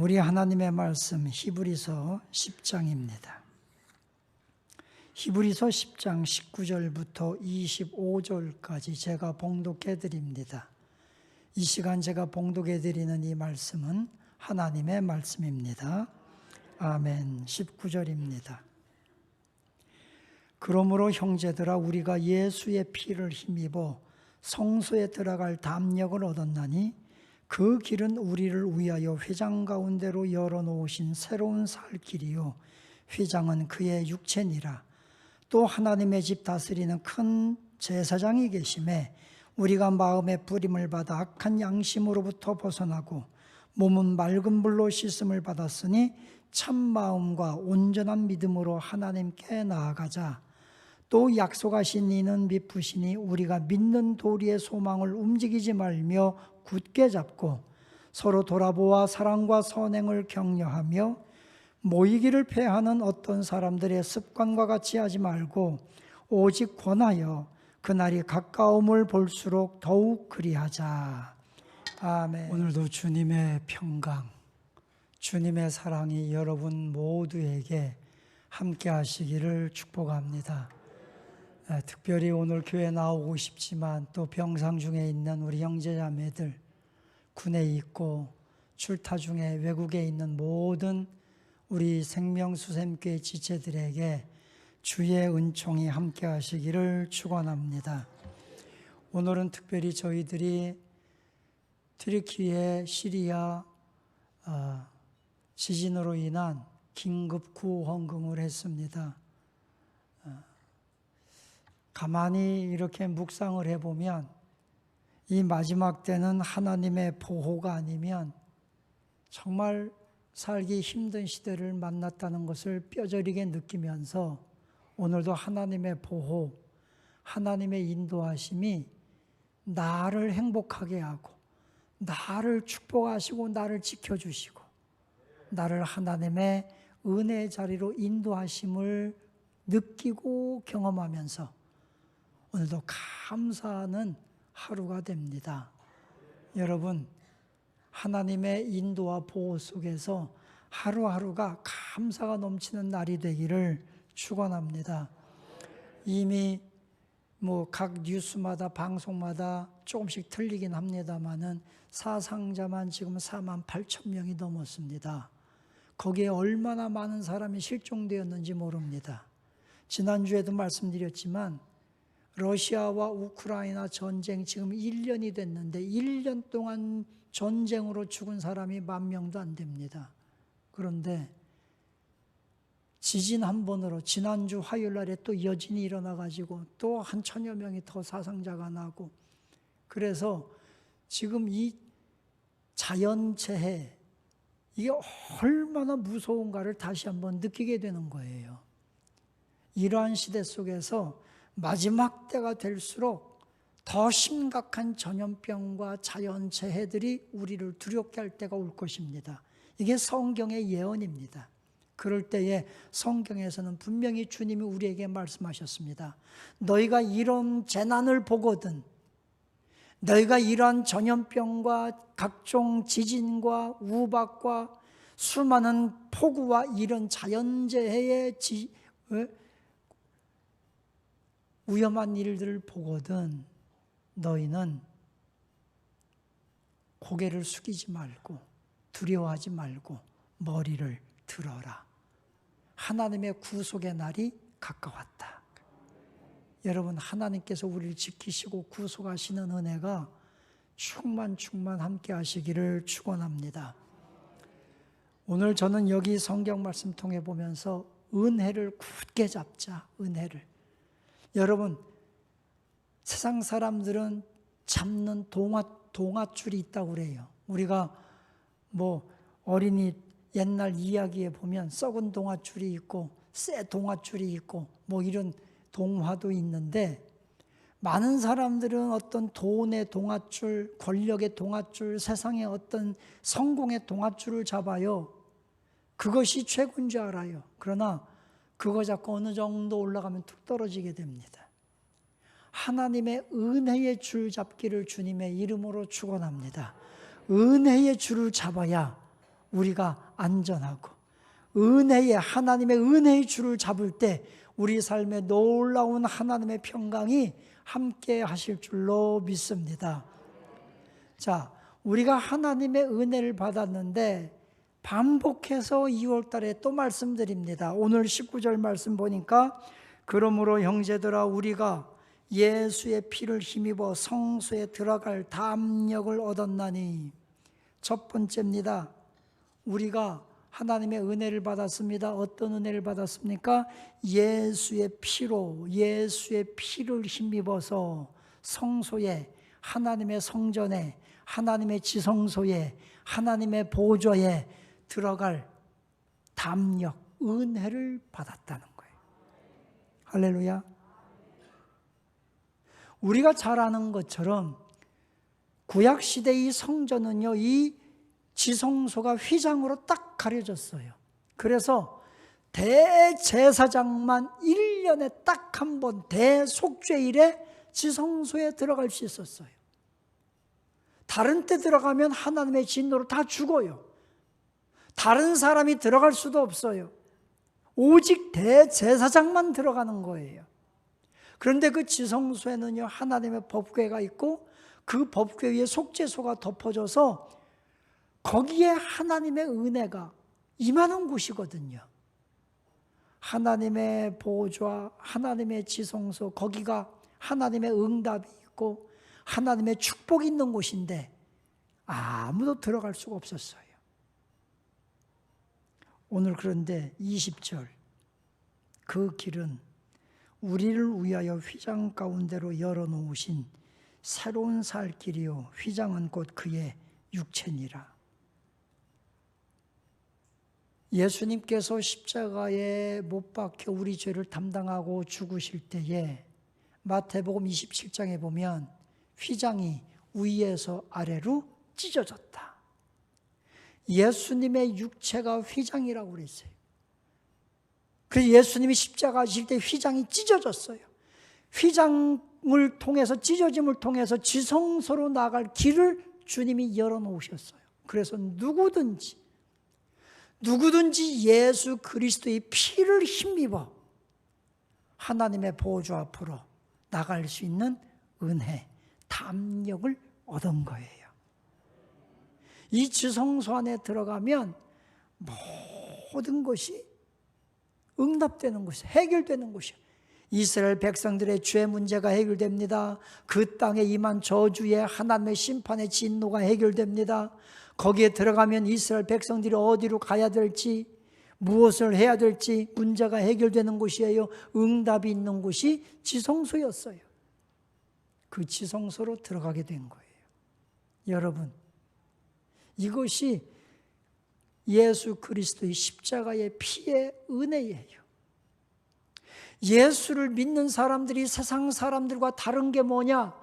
우리 하나님의 말씀 히브리서 10장입니다. 히브리서 10장 19절부터 25절까지 제가 봉독해 드립니다. 이 시간 제가 봉독해 드리는 이 말씀은 하나님의 말씀입니다. 아멘. 19절입니다. 그러므로 형제들아 우리가 예수의 피를 힘입어 성소에 들어갈 담력을 얻었나니 그 길은 우리를 위하여 회장 가운데로 열어 놓으신 새로운 살 길이요. 회장은 그의 육체니라. 또 하나님의 집 다스리는 큰 제사장이 계심에 우리가 마음의 부림을 받아 악한 양심으로부터 벗어나고 몸은 맑은 물로 씻음을 받았으니 참 마음과 온전한 믿음으로 하나님께 나아가자 또 약속하신 이는 미쁘시니 우리가 믿는 도리의 소망을 움직이지 말며 굳게 잡고 서로 돌아보아 사랑과 선행을 격려하며 모이기를 패하는 어떤 사람들의 습관과 같이 하지 말고 오직 권하여 그날이 가까움을 볼수록 더욱 그리하자. 아멘. 오늘도 주님의 평강, 주님의 사랑이 여러분 모두에게 함께 하시기를 축복합니다. 네, 특별히 오늘 교회 나오고 싶지만 또 병상 중에 있는 우리 형제자매들, 군에 있고 출타 중에 외국에 있는 모든 우리 생명수샘교회 지체들에게 주의 은총이 함께 하시기를 축원합니다. 오늘은 특별히 저희들이 트리키의 시리아 어, 지진으로 인한 긴급 구호 헌금을 했습니다. 어, 가만히 이렇게 묵상을 해보면 이 마지막 때는 하나님의 보호가 아니면 정말 살기 힘든 시대를 만났다는 것을 뼈저리게 느끼면서 오늘도 하나님의 보호, 하나님의 인도하심이 나를 행복하게 하고 나를 축복하시고 나를 지켜주시고 나를 하나님의 은혜의 자리로 인도하심을 느끼고 경험하면서 오늘도 감사하는 하루가 됩니다. 여러분, 하나님의 인도와 보호 속에서 하루하루가 감사가 넘치는 날이 되기를 축원합니다. 이미 뭐 각 뉴스마다 방송마다 조금씩 틀리긴 합니다만은 사상자만 지금 4만 8천 명이 넘었습니다. 거기에 얼마나 많은 사람이 실종되었는지 모릅니다. 지난주에도 말씀드렸지만 러시아와 우크라이나 전쟁 지금 1년이 됐는데 1년 동안 전쟁으로 죽은 사람이 만 명도 안 됩니다. 그런데 지진 한 번으로 지난주 화요일 날에 또 여진이 일어나 가지고 또 한 천여 명이 더 사상자가 나고 그래서 지금 이 자연재해 이게 얼마나 무서운가를 다시 한번 느끼게 되는 거예요. 이러한 시대 속에서 마지막 때가 될수록 더 심각한 전염병과 자연재해들이 우리를 두렵게 할 때가 올 것입니다. 이게 성경의 예언입니다. 그럴 때에 성경에서는 분명히 주님이 우리에게 말씀하셨습니다. 너희가 이런 재난을 보거든 너희가 이러한 전염병과 각종 지진과 우박과 수많은 폭우와 이런 자연재해의 지, 어? 위험한 일들을 보거든 너희는 고개를 숙이지 말고 두려워하지 말고 머리를 들어라. 하나님의 구속의 날이 가까웠다. 여러분 하나님께서 우리를 지키시고 구속하시는 은혜가 충만 충만 함께 하시기를 축원합니다. 오늘 저는 여기 성경 말씀 통해 보면서 은혜를 굳게 잡자. 은혜를. 여러분 세상 사람들은 잡는 동화 동화줄이 있다고 그래요. 우리가 뭐 어린이 옛날 이야기에 보면 썩은 동화줄이 있고 새 동화줄이 있고 뭐 이런 동화도 있는데 많은 사람들은 어떤 돈의 동화줄, 권력의 동화줄, 세상의 어떤 성공의 동화줄을 잡아요. 그것이 최고인 줄 알아요. 그러나 그거 잡고 어느 정도 올라가면 툭 떨어지게 됩니다. 하나님의 은혜의 줄 잡기를 주님의 이름으로 축원합니다. 은혜의 줄을 잡아야 우리가 안전하고 은혜의 하나님의 은혜의 줄을 잡을 때 우리 삶에 놀라운 하나님의 평강이 함께 하실 줄로 믿습니다. 자, 우리가 하나님의 은혜를 받았는데 반복해서 2월 달에 또 말씀드립니다. 오늘 19절 말씀 보니까 그러므로 형제들아 우리가 예수의 피를 힘입어 성소에 들어갈 담력을 얻었나니 첫 번째입니다. 우리가 하나님의 은혜를 받았습니다. 어떤 은혜를 받았습니까? 예수의 피로 예수의 피를 힘입어서 성소에 하나님의 성전에 하나님의 지성소에 하나님의 보좌에 들어갈 담력 은혜를 받았다는 거예요. 할렐루야. 우리가 잘 아는 것처럼 구약 시대의 성전은요, 이 지성소가 휘장으로 딱 가려졌어요. 그래서 대제사장만 1년에 딱 한 번 대속죄일에 지성소에 들어갈 수 있었어요. 다른 때 들어가면 하나님의 진노로 다 죽어요. 다른 사람이 들어갈 수도 없어요. 오직 대제사장만 들어가는 거예요. 그런데 그 지성소에는요, 하나님의 법궤가 있고 그 법궤 위에 속죄소가 덮어져서 거기에 하나님의 은혜가 임하는 곳이거든요. 하나님의 보좌, 하나님의 지성소, 거기가 하나님의 응답이 있고 하나님의 축복이 있는 곳인데 아무도 들어갈 수가 없었어요. 오늘 그런데 20절 그 길은 우리를 위하여 휘장 가운데로 열어 놓으신 새로운 살 길이요 휘장은 곧 그의 육체니라. 예수님께서 십자가에 못 박혀 우리 죄를 담당하고 죽으실 때에 마태복음 27장에 보면 휘장이 위에서 아래로 찢어졌다. 예수님의 육체가 휘장이라고 그랬어요. 그래서 예수님이 십자가 하실 때 휘장이 찢어졌어요. 휘장을 통해서 찢어짐을 통해서 지성소로 나갈 길을 주님이 열어놓으셨어요. 그래서 누구든지 누구든지 예수 그리스도의 피를 힘입어 하나님의 보조 앞으로 나갈 수 있는 은혜, 담력을 얻은 거예요. 이 지성소 안에 들어가면 모든 것이 응답되는 것이 해결되는 것이에요. 이스라엘 백성들의 죄 문제가 해결됩니다. 그 땅에 임한 저주의 하나님의 심판의 진노가 해결됩니다. 거기에 들어가면 이스라엘 백성들이 어디로 가야 될지, 무엇을 해야 될지 문제가 해결되는 곳이에요. 응답이 있는 곳이 지성소였어요. 그 지성소로 들어가게 된 거예요. 여러분, 이것이 예수 그리스도의 십자가의 피의 은혜예요. 예수를 믿는 사람들이 세상 사람들과 다른 게 뭐냐?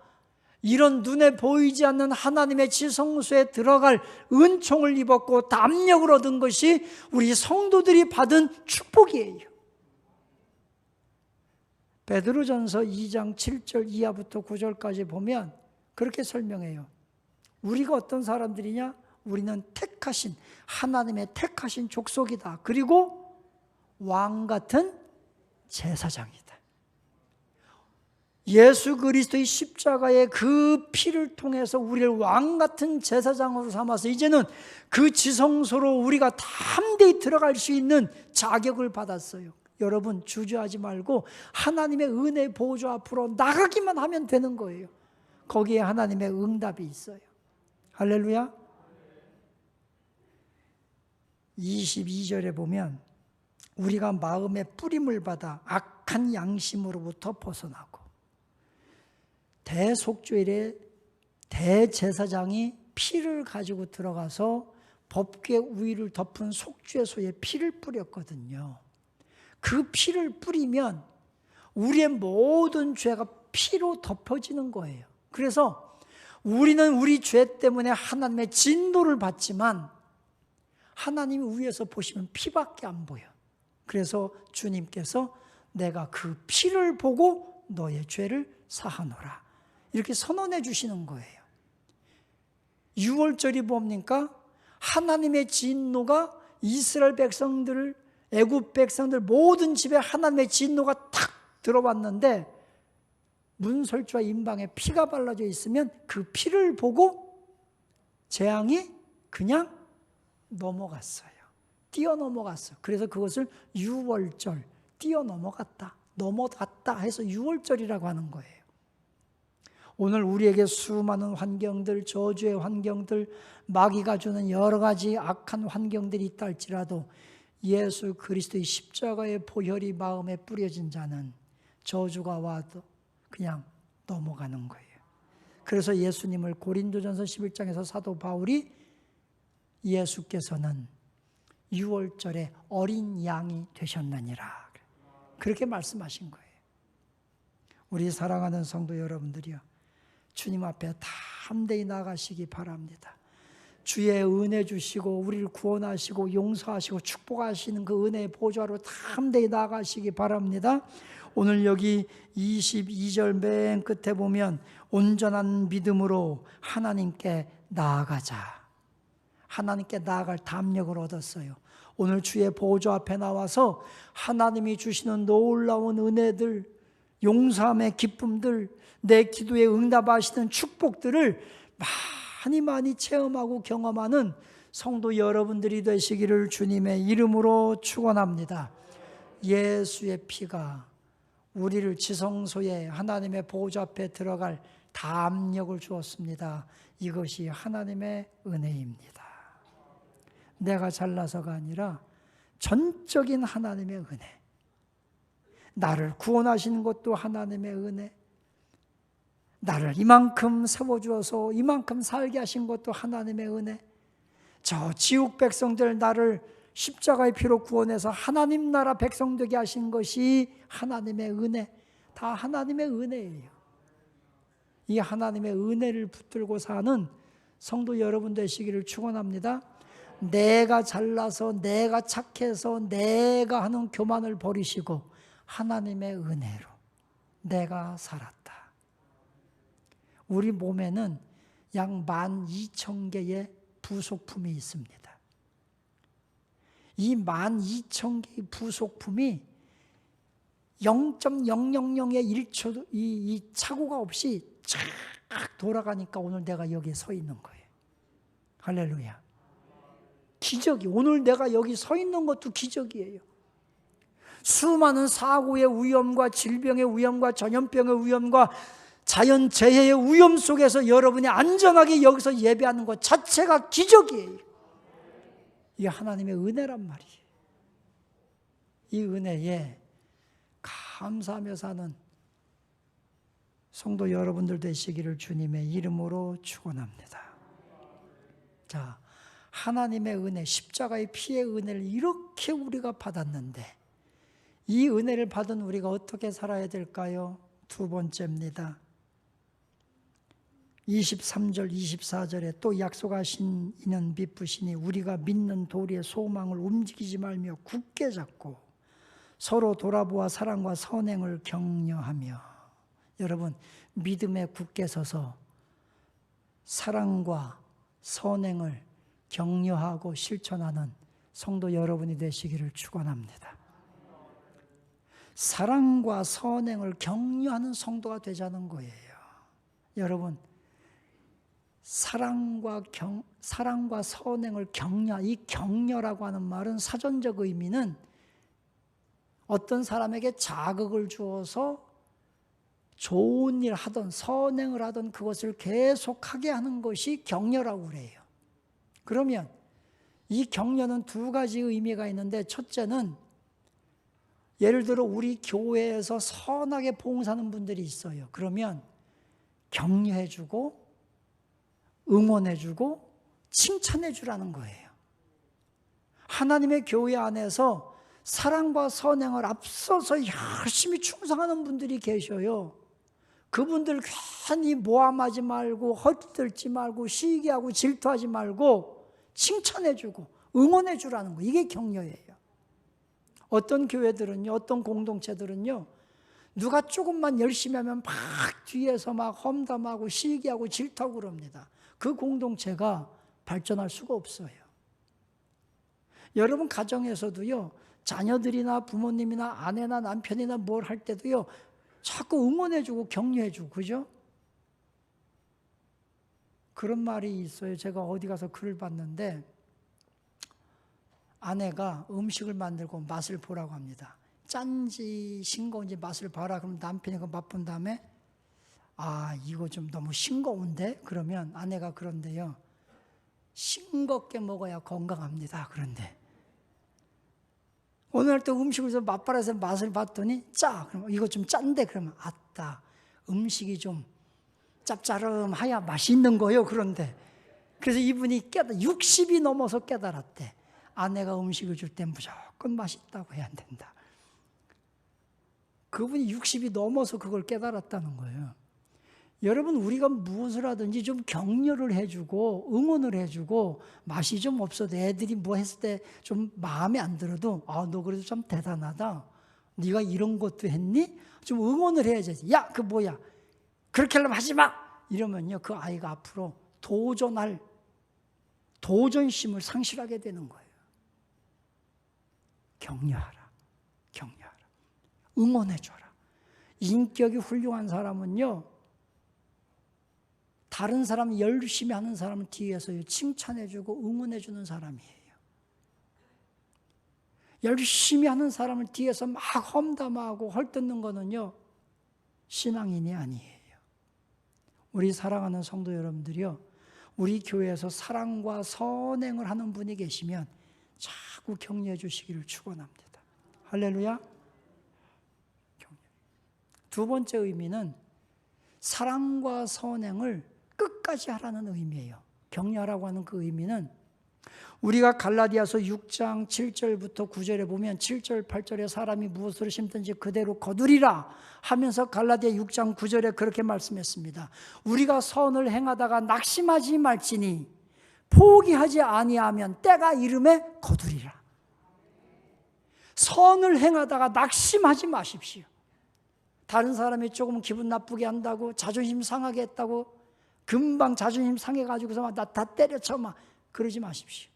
이런 눈에 보이지 않는 하나님의 지성소에 들어갈 은총을 입었고 담력을 얻은 것이 우리 성도들이 받은 축복이에요. 베드로전서 2장 7절 이하부터 9절까지 보면 그렇게 설명해요. 우리가 어떤 사람들이냐? 우리는 택하신 하나님의 택하신 족속이다. 그리고 왕 같은 제사장이다. 예수 그리스도의 십자가의 그 피를 통해서 우리를 왕 같은 제사장으로 삼아서 이제는 그 지성소로 우리가 담대히 들어갈 수 있는 자격을 받았어요. 여러분 주저하지 말고 하나님의 은혜 보좌 앞으로 나가기만 하면 되는 거예요. 거기에 하나님의 응답이 있어요. 할렐루야. 22절에 보면 우리가 마음의 뿌림을 받아 악한 양심으로부터 벗어나고 대속죄일에 대제사장이 피를 가지고 들어가서 법궤 우위를 덮은 속죄소에 피를 뿌렸거든요. 그 피를 뿌리면 우리의 모든 죄가 피로 덮어지는 거예요. 그래서 우리는 우리 죄 때문에 하나님의 진노를 받지만 하나님이 위에서 보시면 피밖에 안 보여. 그래서 주님께서 내가 그 피를 보고 너의 죄를 사하노라. 이렇게 선언해 주시는 거예요. 6월절이 뭡니까? 하나님의 진노가 이스라엘 백성들을 애굽 백성들 모든 집에 하나님의 진노가 탁 들어왔는데 문설주와 임방에 피가 발라져 있으면 그 피를 보고 재앙이 그냥 넘어갔어요. 뛰어넘어갔어요. 그래서 그것을 유월절, 뛰어넘어갔다, 넘어갔다 해서 유월절이라고 하는 거예요. 오늘 우리에게 수많은 환경들, 저주의 환경들, 마귀가 주는 여러 가지 악한 환경들이 있다 할지라도 예수 그리스도의 십자가의 보혈이 마음에 뿌려진 자는 저주가 와도 그냥 넘어가는 거예요. 그래서 예수님을 고린도전서 11장에서 사도 바울이 예수께서는 6월절에 어린 양이 되셨느니라. 그렇게 말씀하신 거예요. 우리 사랑하는 성도 여러분들이요. 주님 앞에 담대히 나가시기 바랍니다. 주의 은혜 주시고 우리를 구원하시고 용서하시고 축복하시는 그 은혜의 보좌로 담대히 나가시기 바랍니다. 오늘 여기 22절 맨 끝에 보면 온전한 믿음으로 하나님께 나아가자. 하나님께 나아갈 담력을 얻었어요. 오늘 주의 보좌 앞에 나와서 하나님이 주시는 놀라운 은혜들, 용서함의 기쁨들, 내 기도에 응답하시는 축복들을 많이 많이 체험하고 경험하는 성도 여러분들이 되시기를 주님의 이름으로 축원합니다. 예수의 피가 우리를 지성소에 하나님의 보좌 앞에 들어갈 담력을 주었습니다. 이것이 하나님의 은혜입니다. 내가 잘나서가 아니라 전적인 하나님의 은혜. 나를 구원하시는 것도 하나님의 은혜. 나를 이만큼 세워주어서 이만큼 살게 하신 것도 하나님의 은혜. 저 지옥 백성들 나를 십자가의 피로 구원해서 하나님 나라 백성 되게 하신 것이 하나님의 은혜. 다 하나님의 은혜예요. 이 하나님의 은혜를 붙들고 사는 성도 여러분 되시기를 축원합니다. 내가 잘나서 내가 착해서 내가 하는 교만을 버리시고 하나님의 은혜로 내가 살았다. 우리 몸에는 약 12,000개의 부속품이 있습니다. 이 12,000개의 부속품이 0.000의 1초 이, 이 착오가 없이 쫙 돌아가니까 오늘 내가 여기에 서 있는 거예요. 할렐루야. 기적이 오늘 내가 여기 서 있는 것도 기적이에요. 수많은 사고의 위험과 질병의 위험과 전염병의 위험과 자연 재해의 위험 속에서 여러분이 안전하게 여기서 예배하는 것 자체가 기적이에요. 이게 하나님의 은혜란 말이에요. 이 은혜에 감사하며 사는 성도 여러분들 되시기를 주님의 이름으로 축원합니다. 자, 하나님의 은혜, 십자가의 피의 은혜를 이렇게 우리가 받았는데 이 은혜를 받은 우리가 어떻게 살아야 될까요? 두 번째입니다. 23절, 24절에 또 약속하신 이는 비쁘시니 우리가 믿는 도리의 소망을 움직이지 말며 굳게 잡고 서로 돌아보아 사랑과 선행을 격려하며 여러분 믿음에 굳게 서서 사랑과 선행을 격려하고 실천하는 성도 여러분이 되시기를 축원합니다. 사랑과 선행을 격려하는 성도가 되자는 거예요. 여러분 사랑과 경 사랑과 선행을 격려 이 격려라고 하는 말은 사전적 의미는 어떤 사람에게 자극을 주어서 좋은 일 하던 선행을 하던 그것을 계속하게 하는 것이 격려라고 그래요. 그러면 이 격려는 두 가지 의미가 있는데 첫째는 예를 들어 우리 교회에서 선하게 봉사하는 분들이 있어요. 그러면 격려해주고 응원해주고 칭찬해주라는 거예요. 하나님의 교회 안에서 사랑과 선행을 앞서서 열심히 충성하는 분들이 계셔요. 그분들 괜히 모함하지 말고 헛들지 말고 시기하고 질투하지 말고 칭찬해주고 응원해주라는 거 이게 격려예요. 어떤 교회들은요, 어떤 공동체들은요, 누가 조금만 열심히 하면 막 뒤에서 막 험담하고 시기하고 질투하고 그럽니다. 그 공동체가 발전할 수가 없어요. 여러분 가정에서도요. 자녀들이나 부모님이나 아내나 남편이나 뭘 할 때도요. 자꾸 응원해주고 격려해주고 그죠? 그런 말이 있어요. 제가 어디 가서 글을 봤는데 아내가 음식을 만들고 맛을 보라고 합니다. 짠지 싱거운지 맛을 봐라. 그럼 남편이 그 맛 본 다음에 아 이거 좀 너무 싱거운데 그러면 아내가 그런데요. 싱겁게 먹어야 건강합니다. 그런데 오늘 또 음식을 좀 맛봐라서 맛을 봤더니 짜. 그럼 이거 좀 짠데 그러면 아따 음식이 좀 짭짜름하야 맛있는 거요. 그런데 그래서 이분이 깨달 60이 넘어서 깨달았대. 아내가 음식을 줄때 무조건 맛있다고 해야 된다. 그분이 60이 넘어서 그걸 깨달았다는 거예요. 여러분 우리가 무엇을 하든지 좀 격려를 해주고 응원을 해주고 맛이 좀 없어도 애들이 뭐 했을 때 좀 마음에 안 들어도 아 너 그래도 참 대단하다. 네가 이런 것도 했니? 좀 응원을 해야지. 야 그 뭐야? 그렇게 하려면 하지 마. 이러면요 그 아이가 앞으로 도전할 도전심을 상실하게 되는 거예요. 격려하라, 격려하라, 응원해줘라. 인격이 훌륭한 사람은요. 다른 사람 열심히 하는 사람 뒤에서 칭찬해주고 응원해주는 사람이에요. 열심히 하는 사람을 뒤에서 막 험담하고 헐뜯는 거는요, 신앙인이 아니에요. 우리 사랑하는 성도 여러분들이요, 우리 교회에서 사랑과 선행을 하는 분이 계시면 자꾸 격려해 주시기를 축원합니다. 할렐루야. 격려. 두 번째 의미는 사랑과 선행을 끝까지 하라는 의미예요. 격려하라고 하는 그 의미는 우리가 갈라디아서 6장 7절부터 9절에 보면 7절 8절에 사람이 무엇을 심든지 그대로 거두리라 하면서 갈라디아 6장 9절에 그렇게 말씀했습니다. 우리가 선을 행하다가 낙심하지 말지니 포기하지 아니하면 때가 이름에 거두리라. 선을 행하다가 낙심하지 마십시오. 다른 사람이 조금 기분 나쁘게 한다고 자존심 상하게 했다고 금방 자존심 상해가지고서 나다 때려쳐 막 그러지 마십시오.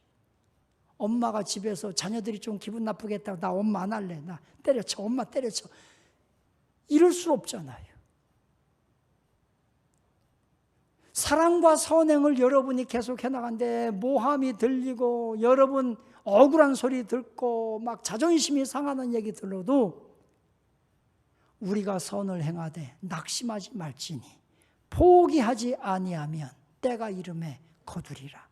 엄마가 집에서 자녀들이 좀 기분 나쁘게 했다고 나 엄마 안 할래. 나 때려쳐. 엄마 때려쳐. 이럴 수 없잖아요. 사랑과 선행을 여러분이 계속 해나간데 모함이 들리고 여러분 억울한 소리 듣고 막 자존심이 상하는 얘기 들어도 우리가 선을 행하되 낙심하지 말지니 포기하지 아니하면 때가 이름에 거두리라.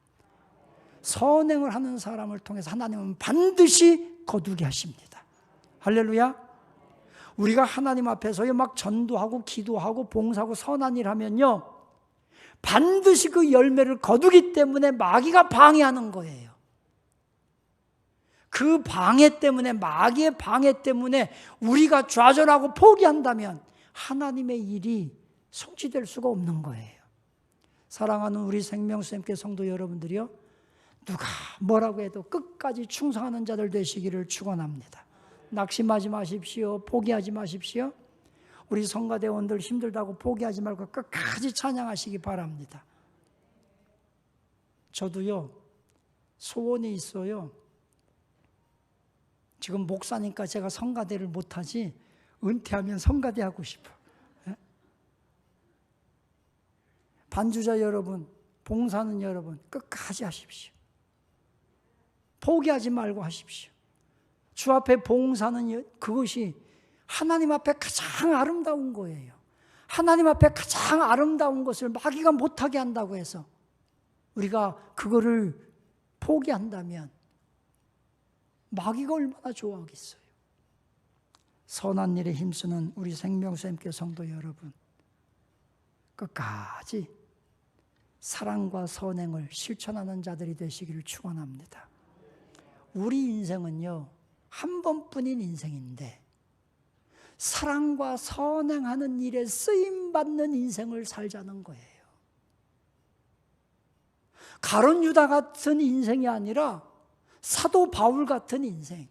선행을 하는 사람을 통해서 하나님은 반드시 거두게 하십니다. 할렐루야. 우리가 하나님 앞에서 막 전도하고 기도하고 봉사하고 선한 일 하면요. 반드시 그 열매를 거두기 때문에 마귀가 방해하는 거예요. 그 방해 때문에 마귀의 방해 때문에 우리가 좌절하고 포기한다면 하나님의 일이 성취될 수가 없는 거예요. 사랑하는 우리 생명샘께 성도 여러분들이요. 누가 뭐라고 해도 끝까지 충성하는 자들 되시기를 축원합니다. 낙심하지 마십시오. 포기하지 마십시오. 우리 성가대원들 힘들다고 포기하지 말고 끝까지 찬양하시기 바랍니다. 저도요, 소원이 있어요. 지금 목사니까 제가 성가대를 못하지, 은퇴하면 성가대 하고 싶어. 예? 반주자 여러분, 봉사는 여러분, 끝까지 하십시오. 포기하지 말고 하십시오. 주 앞에 봉사는 그것이 하나님 앞에 가장 아름다운 거예요. 하나님 앞에 가장 아름다운 것을 마귀가 못하게 한다고 해서 우리가 그거를 포기한다면 마귀가 얼마나 좋아하겠어요. 선한 일에 힘쓰는 우리 생명샘께 성도 여러분 끝까지 사랑과 선행을 실천하는 자들이 되시기를 축원합니다. 우리 인생은요 한 번뿐인 인생인데 사랑과 선행하는 일에 쓰임 받는 인생을 살자는 거예요. 가론 유다 같은 인생이 아니라 사도 바울 같은 인생.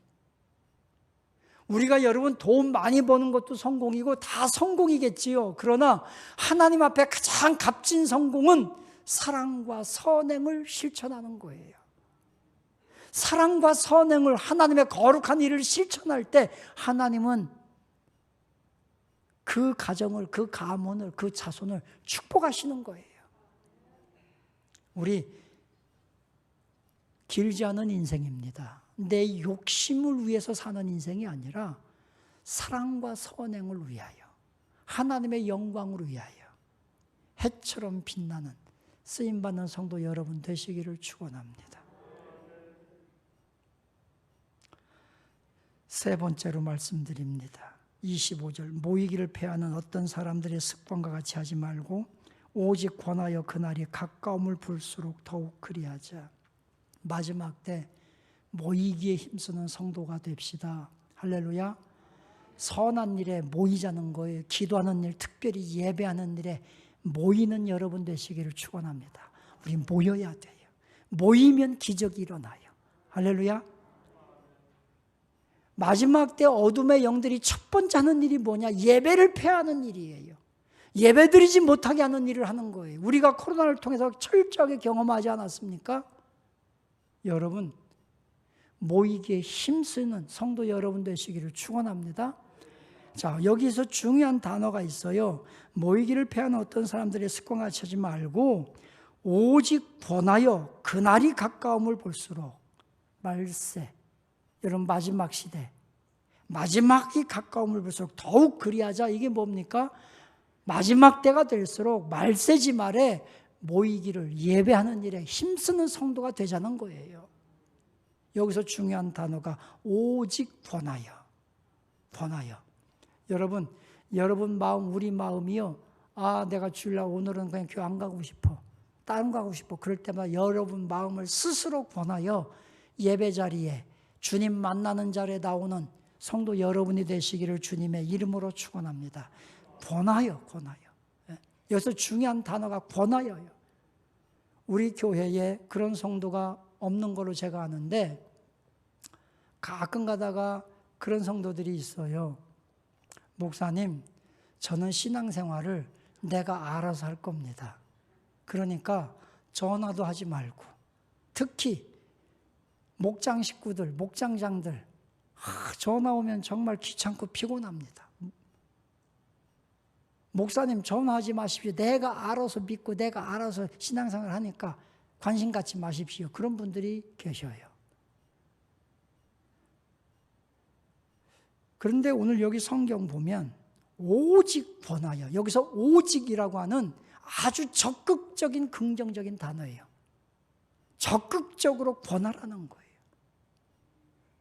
우리가 여러분 돈 많이 버는 것도 성공이고 다 성공이겠지요. 그러나 하나님 앞에 가장 값진 성공은 사랑과 선행을 실천하는 거예요. 사랑과 선행을 하나님의 거룩한 일을 실천할 때 하나님은 그 가정을, 그 가문을, 그 자손을 축복하시는 거예요. 우리 길지 않은 인생입니다. 내 욕심을 위해서 사는 인생이 아니라 사랑과 선행을 위하여 하나님의 영광을 위하여 해처럼 빛나는 쓰임 받는 성도 여러분 되시기를 축원합니다. 세 번째로 말씀드립니다. 25절 모이기를 패하는 어떤 사람들의 습관과 같이 하지 말고 오직 권하여 그날이 가까움을 볼수록 더욱 그리하자. 마지막 때 모이기에 힘쓰는 성도가 됩시다. 할렐루야. 선한 일에 모이자는 거예요. 기도하는 일, 특별히 예배하는 일에 모이는 여러분 되시기를 축원합니다. 우리 모여야 돼요. 모이면 기적이 일어나요. 할렐루야. 마지막 때 어둠의 영들이 첫 번째 하는 일이 뭐냐? 예배를 폐하는 일이에요. 예배 드리지 못하게 하는 일을 하는 거예요. 우리가 코로나를 통해서 철저하게 경험하지 않았습니까? 여러분, 모이기에 힘쓰는 성도 여러분 되시기를 축원합니다. 자, 여기서 중요한 단어가 있어요. 모이기를 패하는 어떤 사람들의 습관과 하지 말고 오직 권하여 그날이 가까움을 볼수록 말세 여러분 마지막 시대. 마지막이 가까움을 볼수록 더욱 그리하자. 이게 뭡니까? 마지막 때가 될수록 말세지 말에 모이기를 예배하는 일에 힘쓰는 성도가 되자는 거예요. 여기서 중요한 단어가 오직 권하여. 권하여. 여러분 여러분 마음 우리 마음이요. 아 내가 주일날 오늘은 그냥 교회 안 가고 싶어. 다른 거 하고 싶어. 그럴 때마다 여러분 마음을 스스로 권하여 예배 자리에 주님 만나는 자리에 나오는 성도 여러분이 되시기를 주님의 이름으로 축원합니다. 권하여 권하여. 예. 여기서 중요한 단어가 권하여요. 우리 교회에 그런 성도가 없는 걸로 제가 아는데 가끔 가다가 그런 성도들이 있어요. 목사님, 저는 신앙생활을 내가 알아서 할 겁니다. 그러니까 전화도 하지 말고 특히 목장 식구들, 목장장들 아, 전화 오면 정말 귀찮고 피곤합니다. 목사님 전화하지 마십시오. 내가 알아서 믿고 내가 알아서 신앙생활 하니까 관심 갖지 마십시오. 그런 분들이 계셔요. 그런데 오늘 여기 성경 보면 오직 권하여 여기서 오직이라고 하는 아주 적극적인 긍정적인 단어예요. 적극적으로 권하라는 거예요.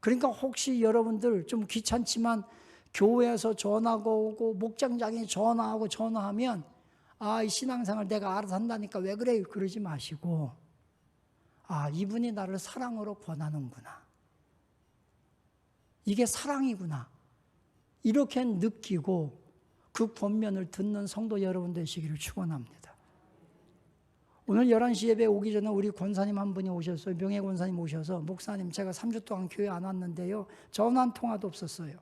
그러니까 혹시 여러분들 좀 귀찮지만 교회에서 전화가 오고 목장장이 전화하고 전화하면 아, 이 신앙생활 내가 알아서 한다니까 왜 그래? 그러지 마시고 아, 이분이 나를 사랑으로 권하는구나. 이게 사랑이구나. 이렇게 느끼고 그 권면을 듣는 성도 여러분 되시기를 축원합니다. 오늘 11시 예배 오기 전에 우리 권사님 한 분이 오셨어요. 명예 권사님 오셔서 목사님 제가 3주 동안 교회 안 왔는데요. 전화 한 통화도 없었어요.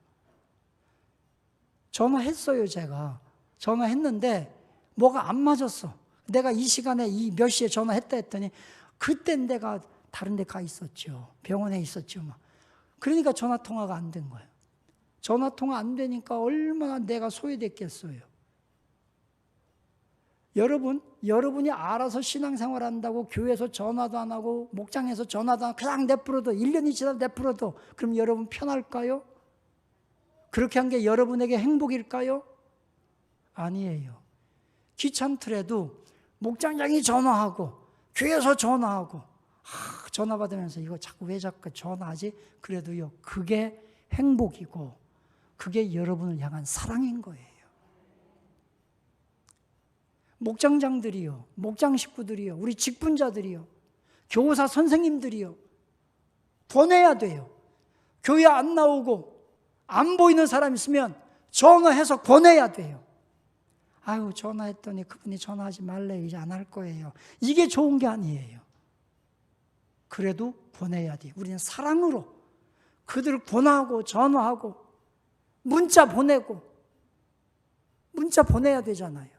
전화했어요, 제가. 전화했는데 뭐가 안 맞았어. 내가 이 시간에 이 몇 시에 전화했다 했더니 그땐 내가 다른 데 가 있었죠. 병원에 있었죠. 막. 그러니까 전화 통화가 안 된 거예요. 전화 통화 안 되니까 얼마나 내가 소외됐겠어요. 여러분, 여러분이 알아서 신앙생활 한다고 교회에서 전화도 안 하고 목장에서 전화도 안 하고 그냥 내버려도 1년이 지나도 내버려도 그럼 여러분 편할까요? 그렇게 한 게 여러분에게 행복일까요? 아니에요. 귀찮더라도 목장장이 전화하고 교회에서 전화하고 아, 전화 받으면서 이거 자꾸 왜 자꾸 전화하지? 그래도요 그게 행복이고 그게 여러분을 향한 사랑인 거예요. 목장장들이요, 목장 식구들이요, 우리 직분자들이요, 교사 선생님들이요, 보내야 돼요. 교회 안 나오고 안 보이는 사람 있으면 전화해서 보내야 돼요. 아유, 전화했더니 그분이 전화하지 말래. 이제 안 할 거예요. 이게 좋은 게 아니에요. 그래도 보내야 돼요. 우리는 사랑으로 그들을 권하고 전화하고 문자 보내고 문자 보내야 되잖아요.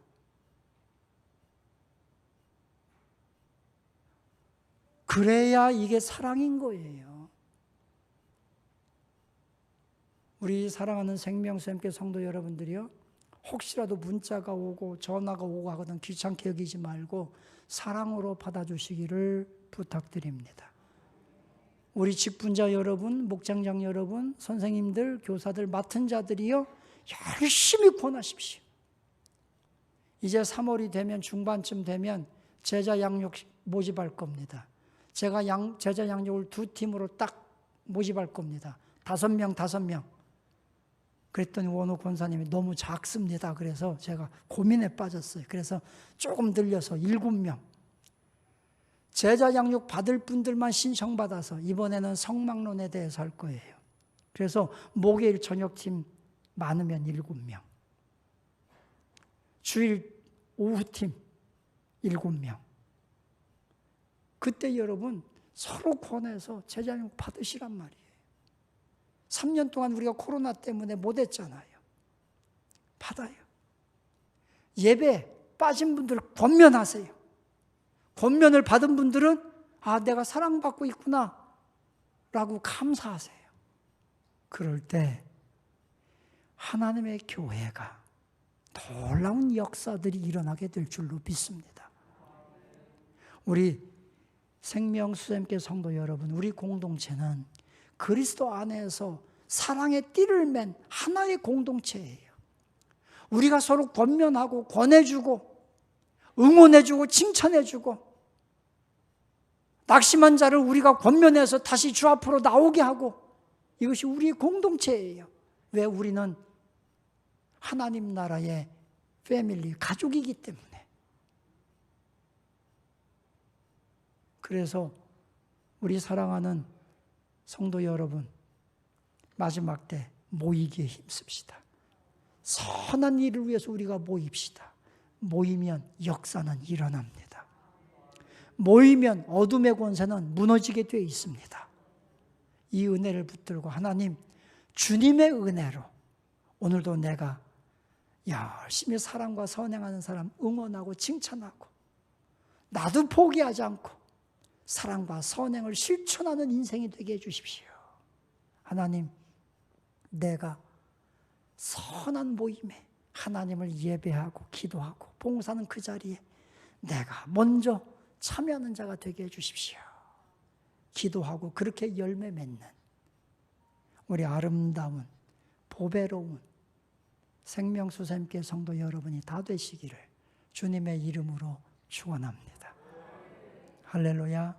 그래야 이게 사랑인 거예요. 우리 사랑하는 생명수님께 성도 여러분들이요. 혹시라도 문자가 오고 전화가 오고 하거든 귀찮게 여기지 말고 사랑으로 받아주시기를 부탁드립니다. 우리 직분자 여러분, 목장장 여러분, 선생님들, 교사들, 맡은 자들이요. 열심히 권하십시오. 이제 3월이 되면 중반쯤 되면 제자 양육 모집할 겁니다. 제가 양, 제자 양육을 두 팀으로 딱 모집할 겁니다. 다섯 명, 다섯 명. 그랬더니 원호 권사님이 너무 작습니다. 그래서 제가 고민에 빠졌어요. 그래서 조금 늘려서 일곱 명. 제자 양육 받을 분들만 신청받아서 이번에는 성막론에 대해서 할 거예요. 그래서 목요일 저녁팀 많으면 일곱 명. 주일 오후팀 일곱 명. 그때 여러분 서로 권해서 제자양 받으시란 말이에요. 3년 동안 우리가 코로나 때문에 못 했잖아요. 받아요. 예배 빠진 분들 권면하세요. 권면을 받은 분들은 아, 내가 사랑받고 있구나. 라고 감사하세요. 그럴 때 하나님의 교회가 놀라운 역사들이 일어나게 될 줄로 믿습니다. 우리 생명수ем께 성도 여러분, 우리 공동체는 그리스도 안에서 사랑의 띠를 맨 하나의 공동체예요. 우리가 서로 권면하고 권해주고 응원해주고 칭찬해주고 낙심한 자를 우리가 권면해서 다시 주 앞으로 나오게 하고 이것이 우리의 공동체예요. 왜 우리는 하나님 나라의 패밀리, 가족이기 때문에. 그래서 우리 사랑하는 성도 여러분, 마지막 때 모이기에 힘씁시다. 선한 일을 위해서 우리가 모입시다. 모이면 역사는 일어납니다. 모이면 어둠의 권세는 무너지게 되어 있습니다. 이 은혜를 붙들고 하나님, 주님의 은혜로 오늘도 내가 열심히 사랑과 선행하는 사람 응원하고 칭찬하고 나도 포기하지 않고 사랑과 선행을 실천하는 인생이 되게 해주십시오. 하나님, 내가 선한 모임에 하나님을 예배하고 기도하고 봉사는 그 자리에 내가 먼저 참여하는 자가 되게 해주십시오. 기도하고 그렇게 열매 맺는 우리 아름다운 보배로운 생명수샘께 성도 여러분이 다 되시기를 주님의 이름으로 축원합니다. 할렐루야.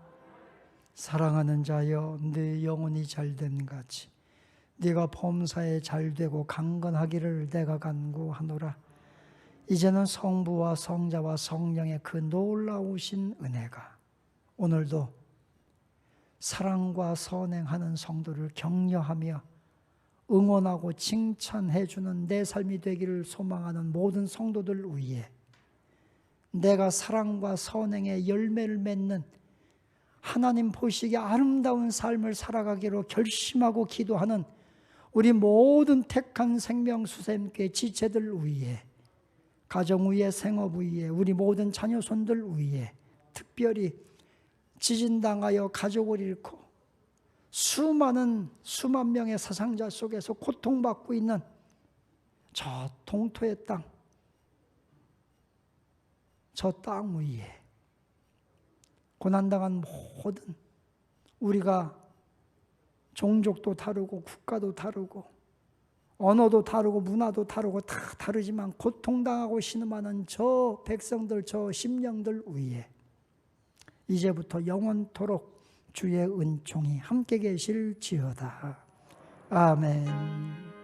사랑하는 자여 네 영혼이 잘된 같이 네가 범사에 잘되고 강건하기를 내가 간구하노라. 이제는 성부와 성자와 성령의 그 놀라우신 은혜가 오늘도 사랑과 선행하는 성도를 격려하며 응원하고 칭찬해 주는 내 삶이 되기를 소망하는 모든 성도들 위해 내가 사랑과 선행의 열매를 맺는 하나님 보시기에 아름다운 삶을 살아가기로 결심하고 기도하는 우리 모든 택한 생명 수샘께 지체들 위해 가정 위에 생업 위에 우리 모든 자녀 손들 위에 특별히 지진당하여 가족을 잃고 수많은 수만 명의 사상자 속에서 고통받고 있는 저 동토의 땅, 저 땅 위에 고난당한 모든 우리가 종족도 다르고 국가도 다르고 언어도 다르고 문화도 다르고 다 다르지만 고통당하고 신음하는 저 백성들 저 심령들 위에 이제부터 영원토록 주의 은총이 함께 계실지어다. 아멘.